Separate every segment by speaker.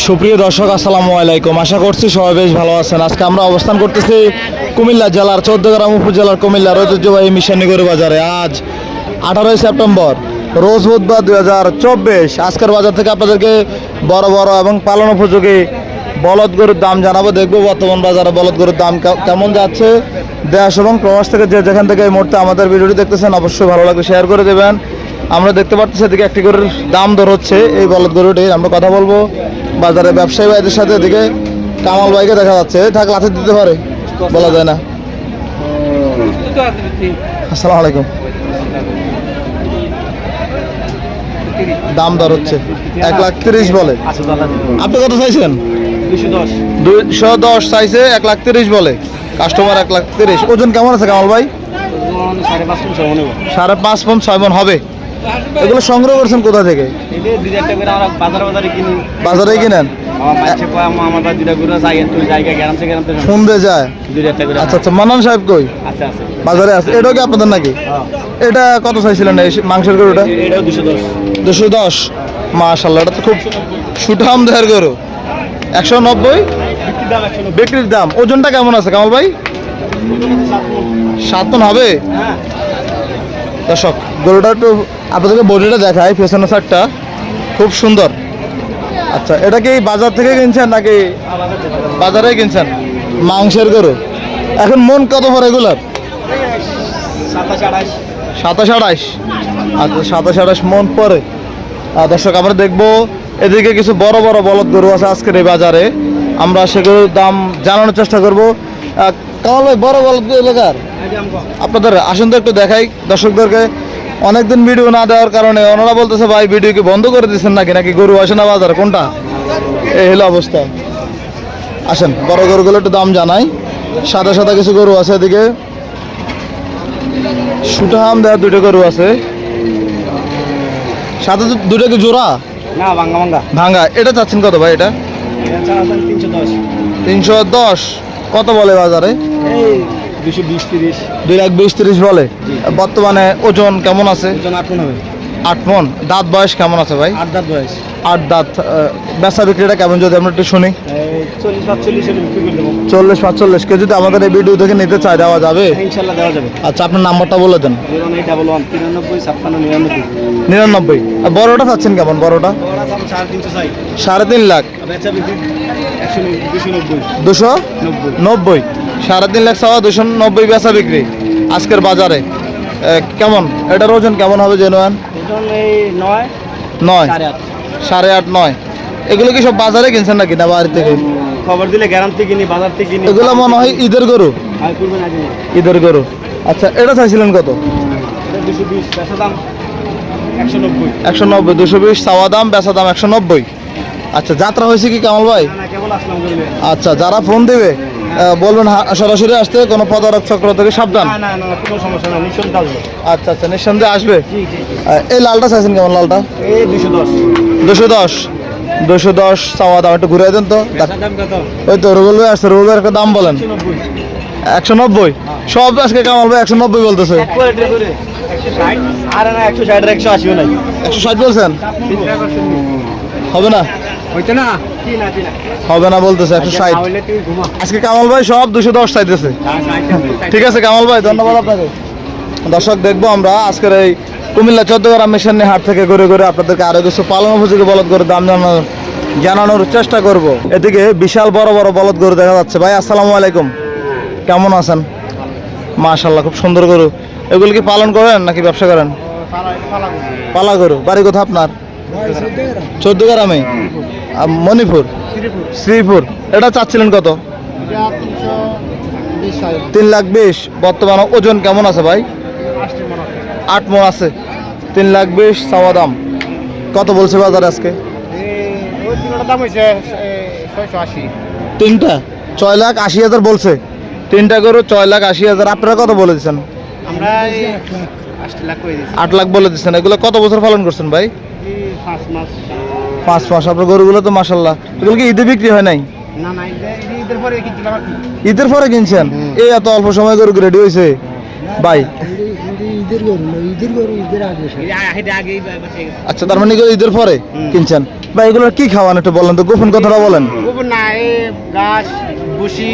Speaker 1: সুপ্রিয় দর্শক, আসসালামু আলাইকুম। আশা করছি সবাই বেশ ভালো আছেন। আজকে আমরা অবস্থান করতেছি কুমিল্লা জেলার চৌদ্দগ্রাম উপজেলার কুমিল্লার ঐতিহ্যবাহী মিশানিগড়ি বাজারে। আজ আঠারোই সেপ্টেম্বর, রোজ বুধবার দুই হাজার চব্বিশ। আজকের বাজার থেকে আপনাদেরকে বড় বড় এবং পালন উপযোগী বলদ গরুর দাম জানাব। দেখব বর্তমান বাজারে বলদ গরুর দাম কেমন যাচ্ছে দেশ এবং প্রবাস থেকে যে যেখান থেকে এই মুহূর্তে আমাদের ভিডিওটি দেখতেছেন, অবশ্যই ভালো লাগবে। শেয়ার করে দেবেন। আমরা দেখতে পাচ্ছি এদিকে একটি গরুর দাম দর হচ্ছে। এই বলদ গরুটির আমরা কথা বলব। বাজারে ব্যবসায়ী ভাইদের সাথে এদিকে কামাল ভাইকে দেখা যাচ্ছে। থাক লাথি দিতে পারে বলা যায় না। আসসালামু আলাইকুম। দাম দর হচ্ছে এক লাখ তিরিশ বলে। আপনি কত চাইছেন? দুইশো দশ চাইছে এক লাখ তিরিশ বলে। কাস্টমার এক লাখ তিরিশ। ওজন কেমন আছে কামাল ভাই? সাড়ে পাঁচ পন ছয় মন হবে। এগুলো সংগ্রহ করছেন কোথা থেকে? বাজারে কিনেন? যায়? আচ্ছা আচ্ছা মানান সাহেব কই? বাজারে আছে। এটাও কি আপনাদের নাকি? এটা কত চাইছিলেন এই মাংসের গরুটা? দুশো দশ। মাশাল্লাহ এটা তো খুব সুঠাম দেহের গরু। একশো নব্বই? বিক্রির দাম ওজনটা কেমন আছে কামাল ভাই? সাত টন হবে? দর্শক গরুটা একটু আপনাদেরকে বডিটা দেখায় পেছনের সাইডটা। খুব সুন্দর। আচ্ছা এটা কি বাজার থেকে কিনছেন নাকি বাজারে কিনছেন? মাংসের গরু। এখন মন কত পর এগুলার? সাতাশ আড়াইশ আচ্ছা সাতাশ আড়াইশ মন পরে দর্শক আমরা দেখব এদিকে কিছু বড় বড় বলদ গরু আছে আজকের এই বাজারে। আমরা সেগুলোর দাম জানানোর চেষ্টা করব। কামাল ভাই বড় বলদ এলাকার আপনাদের আসুন তো একটু দেখাই দর্শকদেরকে। অনেকদিন ভিডিও না দেওয়ার কারণে ওনারা বলতেছে ভাই ভিডিও কি বন্ধ করে দিচ্ছেন নাকি? নাকি গরু আসে না বাজার? কোনটা? এই হলো অবস্থা। আসেন বড় গরুগুলো একটু দাম জানাই। সাদা সাদা কিছু গরু আছে এদিকে। সুঠাম দেওয়ার দুটো গরু আছে। সাদা দুটো কি জোড়া?
Speaker 2: ভাঙ্গা
Speaker 1: এটা চাচ্ছেন কত ভাই এটা?
Speaker 2: তিনশো দশ।
Speaker 1: কত বলে বাজারে? দুই লাখ বিশ তিরিশ বলে? বর্তমানে ওজন কেমন আছে?
Speaker 2: আট মন
Speaker 1: দাঁত বয়স কেমন আছে ভাই?
Speaker 2: আট দাঁত বয়স।
Speaker 1: আট দাঁত বেচা বিক্রিটা কেমন? যদি আমরা একটু শুনি।
Speaker 2: চল্লিশ পাঁচচল্লিশ
Speaker 1: কেউ যদি আমাদের এই ভিডিও দেখে নিতে চায় দেওয়া যাবে?
Speaker 2: ইনশাল্লাহ দেওয়া যাবে।
Speaker 1: আচ্ছা আপনার নাম্বারটা বলে দেন।
Speaker 2: নিরানব্বই
Speaker 1: বড়টা চাচ্ছেন কেমন? বড়টা?
Speaker 2: সাড়ে
Speaker 1: তিন লাখ।
Speaker 2: দুশো নব্বই।
Speaker 1: সাড়ে তিন লাখ সওয়া দুশো নব্বই বেচা বিক্রি আজকের বাজারে। কেমন? এটার ওজন কেমন হবে জেনুয়ান
Speaker 2: নয়
Speaker 1: নয়।
Speaker 2: সাড়ে আট।
Speaker 1: সাড়ে আট নয়। এগুলো কি সব বাজারে কিনছেন নাকি না বাড়ি থেকে
Speaker 2: খবর দিলে গ্যারান্টি কিনি বাজার থেকে কিনি।
Speaker 1: এগুলো মনে হয় ঈদের গরু? ঈদের গরু। আচ্ছা এটা চাইছিলেন কত?
Speaker 2: দুশো বিশ বেচা দাম একশো নব্বই।
Speaker 1: একশো নব্বই দুশো বিশ চাওয়া দাম বেচা দাম একশো নব্বই। আচ্ছা যাত্রা হয়েছে কি কামাল ভাই? আচ্ছা যারা ফোন দিবে আহ, বলবেন সরাসরি আসতে কোনো পদারক চক্র থেকে সাবধান। আচ্ছা আচ্ছা নিঃসন্দেহে আসবে? এই লালটা চাইছেন কেমন লালটা?
Speaker 2: দুশো দশ।
Speaker 1: দুশো দশ। দুশো দশ চাওয়া দাম একটু ঘুরে দেন তো। ওই তো রুবেল ভাই আসছে রুবেল ভাইয়ের একটা দাম বলেন।
Speaker 2: একশো নব্বই?
Speaker 1: সব আজকে কামাল ভাই একশো নব্বই বলতেছে।
Speaker 2: একশো ষাট একশো ষাট
Speaker 1: বলছেন? হবে না? হবে না বলতেছে একশো ষাট।
Speaker 2: ঘুমা
Speaker 1: আজকে কামাল ভাই সব দুশো দশ চাইতেছে। ঠিক আছে কামাল ভাই ধন্যবাদ আপনাকে। দর্শক দেখব আমরা আজকের এই কুমিল্লা চোদ্দগ্রাম মিশনের হাট থেকে ঘুরে ঘুরে আপনাদেরকে আরও কিছু পালন উপযোগী বলদ করে দাম জানানোর জানানোর চেষ্টা করব। এদিকে বিশাল বড় বড় বলদ গরু দেখা যাচ্ছে। ভাই, আসসালামু আলাইকুম। কেমন আছেন? মাশাল্লাহ খুব সুন্দর গরু। এগুলো কি পালন করেন নাকি ব্যবসা করেন? পালা গরু। বাড়ি কোথা আপনার? চোদ্দ গ্রামে মণিপুর? শ্রীপুর। এটা চাচ্ছিলেন কত? তিন লাখ বিশ। বর্তমানে ওজন কেমন আছে ভাই? আট মন আছে। তিন লাখ বিশ চাওয়া দাম। কত বলছে বাজার আজকে?
Speaker 2: তিনটা?
Speaker 1: ছয় লাখ আশি হাজার বলছে। তিনটা গরু ছয় লাখ আশি হাজার। আপনারা কত বলে দিচ্ছেন আট লাখ বলে দিচ্ছেন এগুলো কত বছর পালন করছেন ভাই?
Speaker 2: পাঁচ মাস।
Speaker 1: আপনার গরুগুলো তো মাসাল্লাহ এগুলো কি ঈদে বিক্রি হয় নাই?
Speaker 2: ঈদের পরে
Speaker 1: কিনছেন? এই এত অল্প সময় গরু রেডি হয়েছে? ভাই
Speaker 3: ঈদের গরু না ঈদের গরু ঈদের আগে
Speaker 1: আচ্ছা তার মানে ঈদের পরে কিনছেন? বা এগুলো কি খাওয়ান একটু বলেন তো গোপন কথাটা বলেন।
Speaker 2: গোবর না এ গাছ বুসি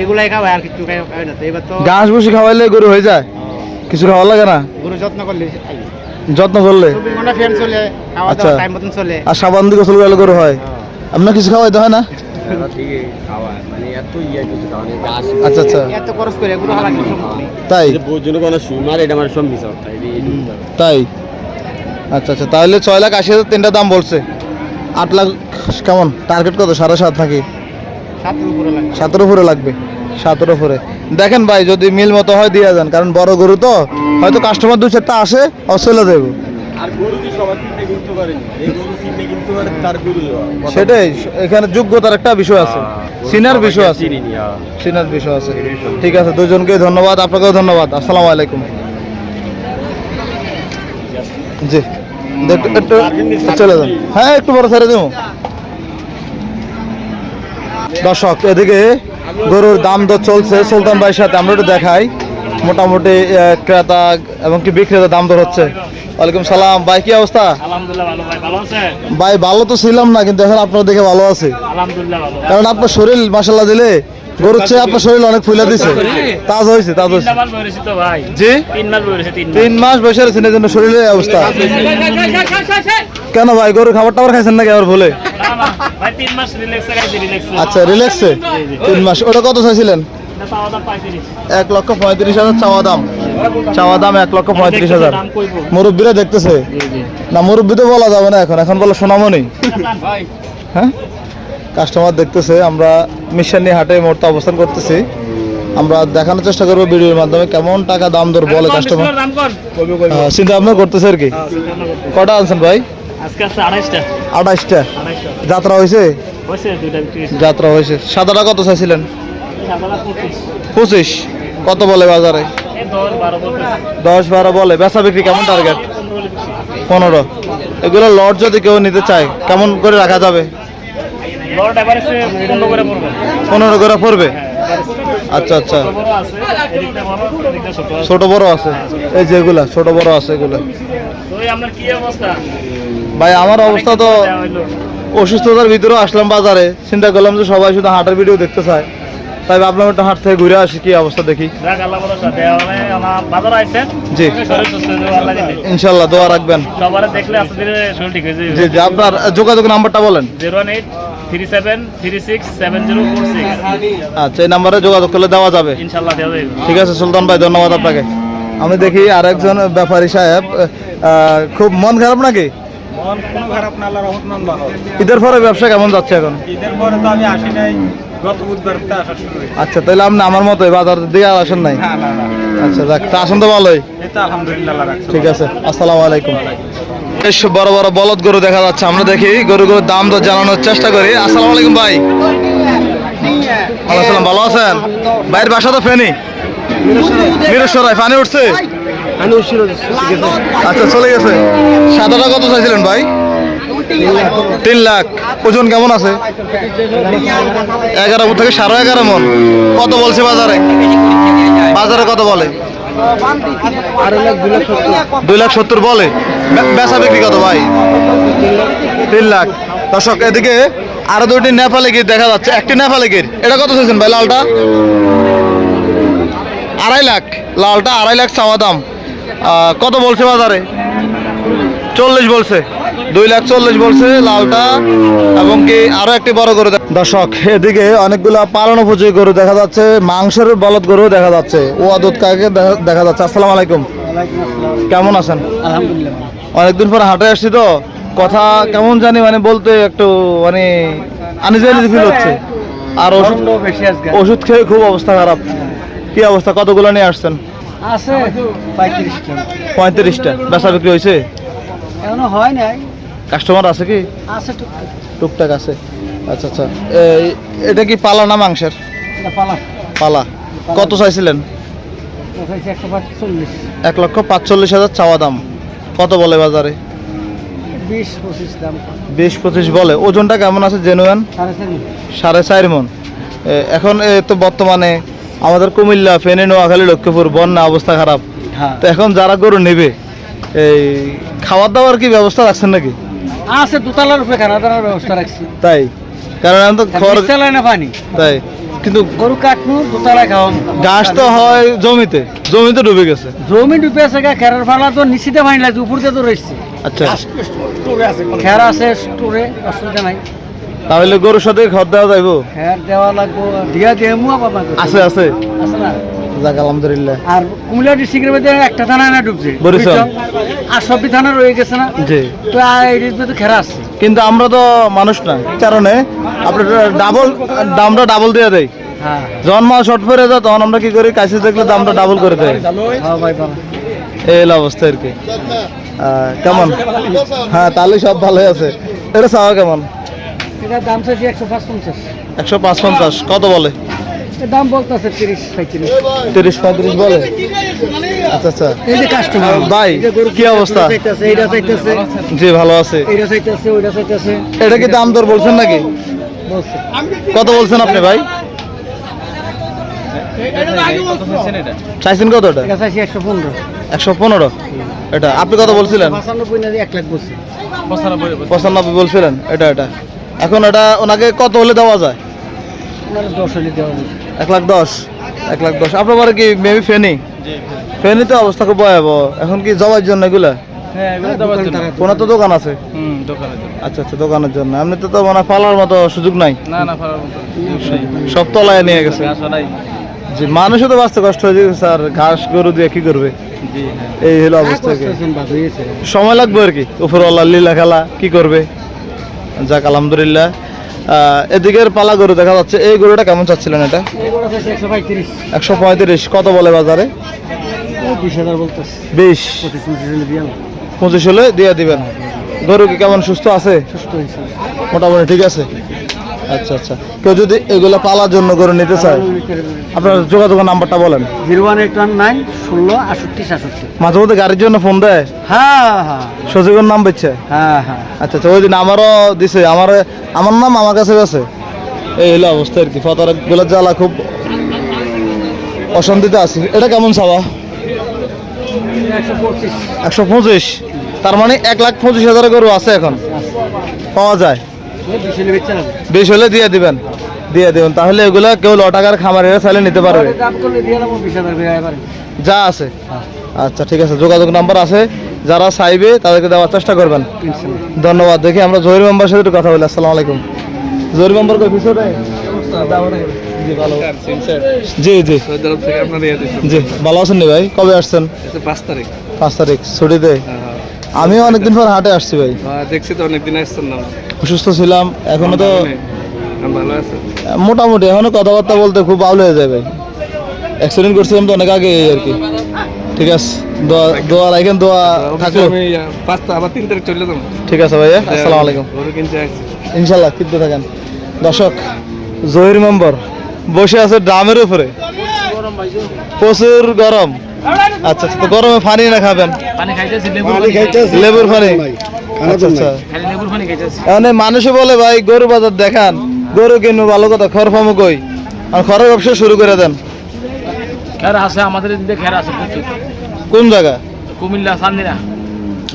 Speaker 2: এগুলাই খাওয়াই আর কিছু খাই খাই না তো। এবার তো
Speaker 1: ঘাস ভুসি খাওয়াইলে গরু হয়ে যায়? কিছু খাওয়া লাগে না?
Speaker 2: গরু যত্ন করলে
Speaker 1: যত্ন করলে?
Speaker 2: চলে
Speaker 1: আচ্ছা।
Speaker 2: টাইম মতন চলে।
Speaker 1: আর সাবান দিয়ে গোসল করলে গরু হয়? আপনার কিছু খাওয়াইতে হয় না? আচ্ছা আচ্ছা।
Speaker 2: এত খরচ করে
Speaker 1: তাই? আচ্ছা আচ্ছা। তাহলে ছয় লাখ আশি হাজার তিনটা দাম বলছে। আট লাখ কেমন? টার্গেট কত? সাড়ে সাত নাকি?
Speaker 2: সাতের উপরে
Speaker 1: লাগবে। সাতের উপরে দেখেন ভাই যদি মিল মতো হয় দিয়ে যান কারণ বড় গরু তো হয়তো কাস্টমার দু চারটা আসে অসলে দেবো
Speaker 4: আর গরু কি সবার চিনতে কিন্তু পারেনি এই গরু চিনতে কিন্তু পারে তার গরু
Speaker 1: সেটাই এখানে যোগ্যতার একটা বিষয় আছে। সিনার বিষয় আছে। সিনার বিষয় আছে। ঠিক আছে দুজনকে ধন্যবাদ আপনাকেও ধন্যবাদ। আসসালামু আলাইকুম। জি একটু চলে যান। হ্যাঁ একটু বড় ছেড়ে দেবো। দর্শক এদিকে গরুর দাম দর চলছে। সুলতান ভাইয়ের সাথে আমরা একটু দেখাই। মোটামুটি ক্রেতা এবং কি বিক্রেতা দাম দর হচ্ছে। ওয়ালাইকুম সালাম। ভাই কি অবস্থা?
Speaker 5: ভাই ভালো
Speaker 1: তো ছিলাম না কিন্তু এখন আপনার দেখে ভালো আছে। কারণ আপনার শরীর মাসাল্লাহ দিলে গরুর চেয়ে আপনার শরীর অনেক ফুলে দিছে। তাজ হয়েছে তাজ হয়েছে। জি?
Speaker 5: তিন মাস
Speaker 1: বসে রয়েছেন এই জন্য শরীরের অবস্থা। কেন ভাই গরুর খাবার টাবার খাইছেন নাকি আবার ভুলে? আচ্ছা রিল্যাক্সে তিন মাস। ওটা কত চাইছিলেন? এক লক্ষ পঁয়ত্রিশ হাজার চাওয়া দাম। চাওয়া দাম এক লক্ষ পঁয়ত্রিশ হাজার। মুরব্বীরা দেখতেছে। না মুরব্বী তো বলা যাবে না এখন। এখন বলে সোনামণি। হ্যাঁ? কাস্টমার দেখতেছে আমরা মিশানি হাটে মুহূর্তে অবস্থান করতেছি। আমরা দেখানোর চেষ্টা করব ভিডিওর মাধ্যমে কেমন টাকা দাম দর বলে কাস্টমার চিন্তা ভাবনা করতেছে আর কি। কটা আনছেন ভাই? আঠাইশটা যাত্রা হয়েছে? যাত্রা হয়েছে। সাদাটা কত চাইছিলেন?
Speaker 5: পঁচিশ।
Speaker 1: কত বলে বাজারে?
Speaker 5: দশ বারো
Speaker 1: বলে। বেচা বিক্রি কেমন টার্গেট পনেরো। এগুলো লট যদি কেউ নিতে চায়, কেমন করে রাখা যাবে?
Speaker 5: পনেরো করে পড়বে?
Speaker 1: আচ্ছা আচ্ছা।
Speaker 5: ছোট বড় আছে।
Speaker 1: এই যে এগুলা, ছোট বড় আছে এগুলো। ভাই, আমার অবস্থা তো অসুস্থতার ভিতরেও আসলাম বাজারে। চিন্তা করলাম যে সবাই শুধু হাঁটার ভিডিও দেখতে চায়। তাই ভাবলাম একটু হাট থেকে ঘুরে আসি কি অবস্থা দেখি। জি। ইনশাল্লাহ দোয়া রাখবেন। জি জি আপনার যোগাযোগ নাম্বারটা বলেন।
Speaker 5: Zero one eight three seven three six seven zero four six.
Speaker 1: আচ্ছা এই নাম্বারে যোগাযোগ করলে দেওয়া যাবে।
Speaker 5: ইনশাল্লাহ দেওয়া যাবে।
Speaker 1: ঠিক আছে সুলতান ভাই ধন্যবাদ আপনাকে। আমি দেখি আরেকজন ব্যাপারী সাহেব খুব মন খারাপ নাকি?
Speaker 4: কোনো খারাপ না আল্লাহ রহমত ভালো।
Speaker 1: ঈদের পরে ব্যবসা কেমন যাচ্ছে এখন?
Speaker 4: ঈদের পরে তো আমি আসি নাই।
Speaker 1: আচ্ছা তাহলে আপনি আমার মতোই বাজার দিয়ে আসেন নাই?
Speaker 4: না না না।
Speaker 1: আচ্ছা যাক তা আসেন তো ভালোই।
Speaker 4: তো
Speaker 1: ঠিক আছে আসসালামু আলাইকুম। বেশ বড় বড় বলদ গরু দেখা যাচ্ছে আমরা দেখি গরুগুলোর দাম দর জানানোর চেষ্টা করি। আসসালামু আলাইকুম ভাই। ভালো আছেন ভালো আছেন? ভাইয়ের বাসা তো ফেনি? মিরেশ্বরায় পানি উঠছে। আচ্ছা চলে গেছে। সাদাটা কত চাইছিলেন ভাই? তিন লাখ। ওজন কেমন আছে? এগারো থেকে সাড়ে এগারো মন। কত বলছে বাজারে? বাজারে কত বলে? দুই লাখ সত্তর বলে। বেচা বিক্রি কত ভাই? তিন লাখ। দর্শক, এদিকে আরও দুইটি নেপালি গির দেখা যাচ্ছে। একটি নেপালি গির। এটা কত চাইছেন ভাই লালটা? আড়াই লাখ। লালটা আড়াই লাখ চাওয়া দাম। কত বলছে বাজারে? চল্লিশ বলছে। দুই লাখ চল্লিশ বলছে লালটা এবং কি আরও একটি বড় গরু দর্শক এদিকে অনেকগুলা পালন উপযোগী গরু দেখা যাচ্ছে মাংসের বলদ গরু দেখা যাচ্ছে ও আদত কাকে দেখা- দেখা যাচ্ছে? আসসালামু আলাইকুম। কেমন আছেন?
Speaker 3: আলহামদুলিল্লাহ
Speaker 1: অনেকদিন পরে হাটে আসছি তো কথা কেমন জানি মানে বলতে একটু মানে আনিজানি ফিল হচ্ছে। আর ওষুধ ওষুধ খেয়ে খুব অবস্থা খারাপ। কি অবস্থা? কতগুলো নিয়ে আসছেন?
Speaker 3: আছে পঁয়ত্রিশটা।
Speaker 1: বেচা বিক্রি হয়েছে?
Speaker 3: এখনও হয় নাই।
Speaker 1: কাস্টমার আছে কি?
Speaker 3: আছে তো
Speaker 1: টুকটাক আছে। আচ্ছা আচ্ছা। এটা কি পালা না মাংসের?
Speaker 3: পালা।
Speaker 1: পালা। কত চাইছিলেন? এক লক্ষ পাঁচচল্লিশ হাজার চাওয়া দাম। কত বলে বাজারে?
Speaker 3: বিশ পঁচিশ
Speaker 1: বলে। ওজনটা কেমন আছে জেনুয়ান
Speaker 3: সাড়ে চার
Speaker 1: মন। এখন তো বর্তমানে আমাদের কুমিল্লা ফেনী নোয়াখালী লক্ষ্মীপুর বন্যা অবস্থা খারাপ।
Speaker 3: হ্যাঁ।
Speaker 1: তো এখন যারা গরু নেবে এই খাওয়ার দাওয়ার কি ব্যবস্থা রাখছেন নাকি?
Speaker 3: আছে দোতলার উপরে খানা দানার ব্যবস্থা রাখছি।
Speaker 1: তাই? কারণ এখন তো খড়
Speaker 3: বিশতলায় না পানি।
Speaker 1: তাই। কিন্তু
Speaker 3: গরু কাটনু দোতলায় খাওয়ান
Speaker 1: ঘাস তো হয় জমিতে। জমিতে ডুবে গেছে।
Speaker 3: জমি ডুবে আছে গা খেরার ফালা তো নিচেতে পানি লাগছে উপরতে তো রয়েছে।
Speaker 1: আচ্ছা।
Speaker 3: খের আছে স্টোরে অসুবিধা নাই।
Speaker 1: তাহলে গরুর সাথে খড় দেওয়া যাইবো?
Speaker 3: খের দেওয়া লাগবো দিয়া দিয়ে মু
Speaker 1: আছে আছে।
Speaker 3: আছে না?
Speaker 1: যাক আলহামদুলিল্লাহ।
Speaker 3: আর কুমিল্লা ডিস্ট্রিক্টের মধ্যে একটা থানা না ডুবছে?
Speaker 1: বরিশাল।
Speaker 3: আর সবই থানা রয়ে গেছে না?
Speaker 1: জি।
Speaker 3: তো আর এই খেরা আছে।
Speaker 1: কিন্তু আমরা তো মানুষ না কারণে আপনার ডাবল দামটা ডাবল দিয়ে দেয়
Speaker 3: হ্যাঁ।
Speaker 1: যখন মাল শর্ট পরে যায় তখন আমরা কি করি? কাছে দেখলে দামটা ডাবল করে দেয়
Speaker 3: হ্যাঁ
Speaker 1: এই অবস্থা আর কি। কেমন? হ্যাঁ তাহলে সব ভালোই আছে। এটা চাওয়া কেমন?
Speaker 3: এটার দাম চাইছি একশো পাঁচ পঞ্চাশ।
Speaker 1: একশো পাঁচ পঞ্চাশ। কত বলে?
Speaker 3: দাম বলতেছে তিরিশ পঁয়ত্রিশ।
Speaker 1: তিরিশ পঁয়ত্রিশ বলে? আচ্ছা আচ্ছা।
Speaker 3: এই যে কাস্টমার
Speaker 1: ভাই, কি অবস্থা?
Speaker 3: এইটা চাইতেছে।
Speaker 1: জি ভালো আছে।
Speaker 3: এইটা চাইতেছে ওইটা চাইতেছে।
Speaker 1: এটা কি দাম দর বলছেন নাকি? কত বলছেন আপনি ভাই? চাইছেন কত এটা?
Speaker 3: এটা চাইছি একশো পনেরো।
Speaker 1: একশো পনেরো? এটা আপনি কত বলছিলেন?
Speaker 3: পঁচানব্বই না এক লাখ বলছে।
Speaker 1: পঁচানব্বই বলছিলেন এটা এটা। এখন এটা ওনাকে কত হলে দেওয়া যায়? এক লাখ দশ? এক লাখ দশ। আপনার বাড়ি কি মেবি ফেনি? ফেনিতে অবস্থা খুব ভয়াবহ। এখন কি জবাইয়ের জন্য এগুলা? ওনার তো দোকান আছে? আচ্ছা আচ্ছা দোকানের জন্য। এমনিতে তো মানে পালার মতো সুযোগ নাই? সব তলায় নিয়ে গেছে। যে মানুষও তো বাঁচতে কষ্ট হয়ে যাচ্ছে স্যার ঘাস গরু দিয়ে কি করবে? এই হলো অবস্থা সময় লাগবে আর কি? উপরওয়ালা লীলা খেলা কি করবে? যাক আলহামদুলিল্লাহ। এদিকের পালা গরু দেখা যাচ্ছে। এই গরুটা কেমন চাচ্ছিলেন এটা?
Speaker 3: একশো পঁয়ত্রিশ।
Speaker 1: কত বলে বাজারে?
Speaker 3: বিশ পঁচিশ হলে দিয়ে
Speaker 1: দিবেন। গরু কি কেমন সুস্থ আছে? মোটামুটি ঠিক আছে? আচ্ছা আচ্ছা। কেউ যদি এগুলো পালার জন্য গরু নিতে চায় আপনার যোগাযোগের নাম্বারটা বলেন।
Speaker 3: Zero one eight one nine ষোলো আষট্টি সাতষট্টি।
Speaker 1: মাঝে মধ্যে গাড়ির জন্য ফোন দেয়?
Speaker 3: হ্যাঁ হ্যাঁ।
Speaker 1: সচিবের নাম বেচছে
Speaker 3: হ্যাঁ হ্যাঁ।
Speaker 1: আচ্ছা আচ্ছা ওই দিন আমারও দিছে আমার আমার নাম আমার কাছে আছে এই হলো অবস্থা আর কি ফতর গোলার জ্বালা খুব অশান্তিতে আছি। এটা কেমন চাওয়া?
Speaker 3: একশো পঁচিশ।
Speaker 1: তার মানে এক লাখ পঁচিশ হাজার গরু আছে এখন পাওয়া যায়।
Speaker 3: বিশ হলে
Speaker 1: দিয়ে দিবেন। দিয়ে দিবেন। তাহলে এগুলো কেউ ল টাকার খামারেরা চাইলে নিতে পারবে। যা আছে। আচ্ছা ঠিক আছে। যোগাযোগ নাম্বার আছে। যারা চাইবে তাদেরকে দেওয়ার চেষ্টা করবেন। ধন্যবাদ। দেখি আমরা জহির মেম্বার সাথে একটু কথা বলি। আসসালামু আলাইকুম। জহির মেম্বার কই? পিছনে? জি জি জি। ভালো আছেন নি ভাই? কবে আসছেন?
Speaker 4: পাঁচ তারিখ।
Speaker 1: পাঁচ তারিখ ছুটিতে আমিও অনেকদিন পর হাটে আসছি ভাই।
Speaker 4: দেখছি তো অনেকদিন আসছেন না।
Speaker 1: অসুস্থ ছিলাম এখনও তো মোটামুটি এখনও কথাবার্তা বলতে খুব ভালো হয়ে যায় ভাই। অ্যাক্সিডেন্ট করছিলাম তো অনেক আগে আর কি। ঠিক আছে দোয়া দোয়া রাখেন দোয়া থাকল।
Speaker 4: পাঁচটা আবার তিন তারিখ চলে যাব।
Speaker 1: ঠিক আছে ভাইয়া আসসালামু আলাইকুম। ইনশাল্লাহ কিনতে থাকেন। দর্শক জহির মেম্বার বসে আছে ড্রামের উপরে। প্রচুর গরম। আচ্ছা আচ্ছা তো গরমে পানি না খাবেন?
Speaker 5: লেবুর পানি।
Speaker 1: আচ্ছা আচ্ছা। মানে মানুষে বলে ভাই গরু বাজার দেখান। গরু কিনবো ভালো কথা খড় ফামু কই? আর খড়ের ব্যবসা শুরু করে দেন।
Speaker 5: খের আছে আমাদের এদিকে খের আছে
Speaker 1: কোন জায়গা?
Speaker 5: কুমিল্লা চান্দিনা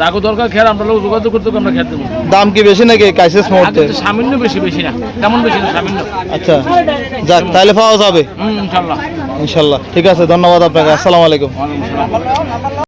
Speaker 5: যাগো দরকার খের আমরা লোক যোগাযোগ করতে আমরা খের
Speaker 1: দাম কি বেশি নাকি কাইসেস মুহূর্তে?
Speaker 5: সামান্য বেশি বেশি না। তেমন বেশি না সামান্য।
Speaker 1: আচ্ছা যাক তাহলে পাওয়া যাবে।
Speaker 5: ইনশাল্লাহ।
Speaker 1: ইনশাল্লাহ। ঠিক আছে ধন্যবাদ আপনাকে। আসসালামু আলাইকুম।
Speaker 5: আসসালাম